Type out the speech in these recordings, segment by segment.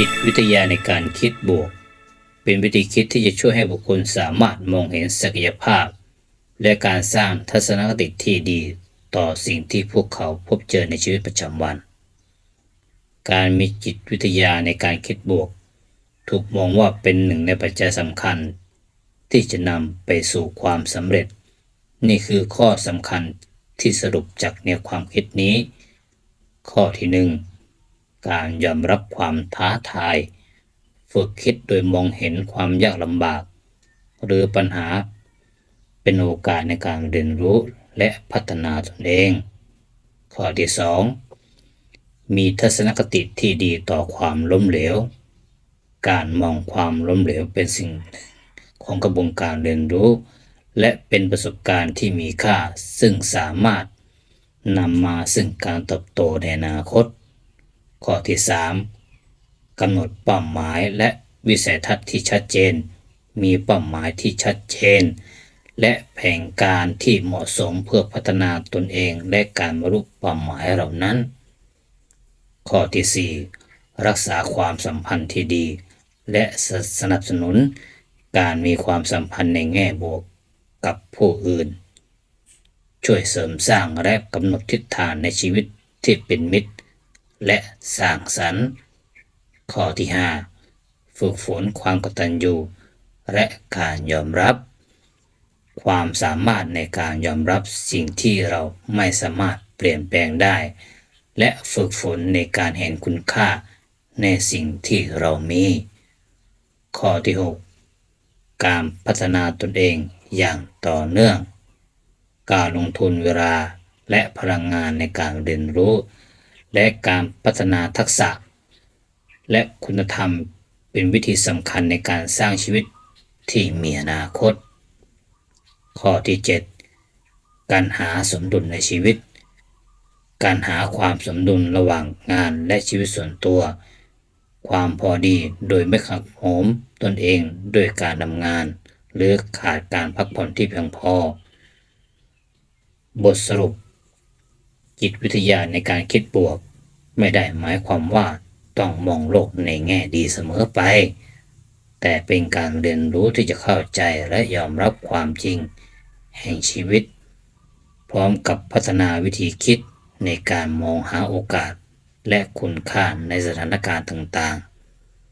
จิตวิทยาในการคิดบวก เป็นวิธีคิดที่จะช่วยให้บุคคลสามารถมองเห็นศักยภาพ และการสร้างทัศนคติที่ดีต่อสิ่งที่พวกเขาพบเจอในชีวิตประจำวัน การมีจิตวิทยาในการคิดบวก ถูกมองว่าเป็นหนึ่งในปัจจัยสำคัญ ที่จะนำไปสู่ความสำเร็จ นี่คือข้อสำคัญที่สรุปจากแนวความคิดนี้ ข้อที่หนึ่ง การยอมรับความท้าทาย ฝึกคิดโดยมองเห็นความยากลำบาก หรือปัญหาเป็นโอกาสในการเรียนรู้และพัฒนาตนเอง ข้อที่สองมีทัศนคติที่ดีต่อความล้มเหลว การมองความล้มเหลวเป็นสิ่งของกระบวนการเรียนรู้ และเป็นประสบการณ์ที่มีค่าซึ่งสามารถนำมาซึ่งการเติบโตในอนาคต ข้อที่ 3กำหนดเป้าหมายและวิสัยทัศน์ที่ชัดเจน มีเป้าหมายที่ชัดเจน และแผนการที่เหมาะสมเพื่อพัฒนาตนเองและการบรรลุเป้าหมายเหล่านั้น ข้อที่ 4 รักษาความสัมพันธ์ที่ดี และสสนับสนุน การมีความสัมพันธ์ในแง่บวกกับผู้อื่น ช่วยเสริมสร้างและกำหนดทิศทางในชีวิตที่เป็นมิตร และสร้างสรรค์ ข้อที่ 5 ฝึกฝนความกตัญญูและการยอมรับ ความสามารถในการยอมรับสิ่งที่เราไม่สามารถเปลี่ยนแปลงได้ และฝึกฝนในการเห็นคุณค่าในสิ่งที่เรามี ข้อที่ 6 การพัฒนาตนเองอย่างต่อเนื่อง การลงทุนเวลาและพลังงานในการเรียนรู้ และการพัฒนาทักษะ และคุณธรรมเป็นวิธีสำคัญในการสร้างชีวิตที่มีอนาคต ข้อที่ 7 การหาสมดุลในชีวิต การหาความสมดุลระหว่างงานและชีวิตส่วนตัว ความพอดีโดยไม่ขัดโหมตนเองด้วยการทำงาน หรือขาดการพักผ่อนที่เพียงพอ บทสรุป จิตวิทยาในการคิดบวก ไม่ได้หมายความว่าต้องมองโลกในแง่ดีเสมอไป แต่เป็นการเรียนรู้ที่จะเข้าใจและยอมรับความจริง แห่งชีวิต พร้อมกับพัฒนาวิธีคิดในการมองหาโอกาสและคุณค่าในสถานการณ์ต่าง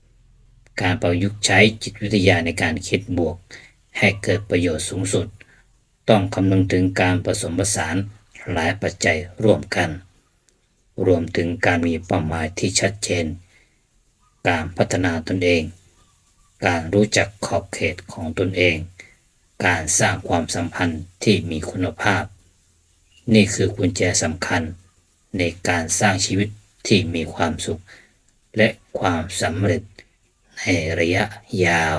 ๆ การประยุกต์ใช้จิตวิทยาในการคิดบวก ให้เกิดประโยชน์สูงสุด ต้องคำนึงถึงการผสมผสาน หลายปัจจัยร่วมกัน รวมถึงการมีเป้าหมายที่ชัดเจน การพัฒนาตนเอง การรู้จักขอบเขตของตนเอง การสร้างความสัมพันธ์ที่มีคุณภาพ นี่คือกุญแจสำคัญในการสร้างชีวิตที่มีความสุข และความสำเร็จในระยะยาว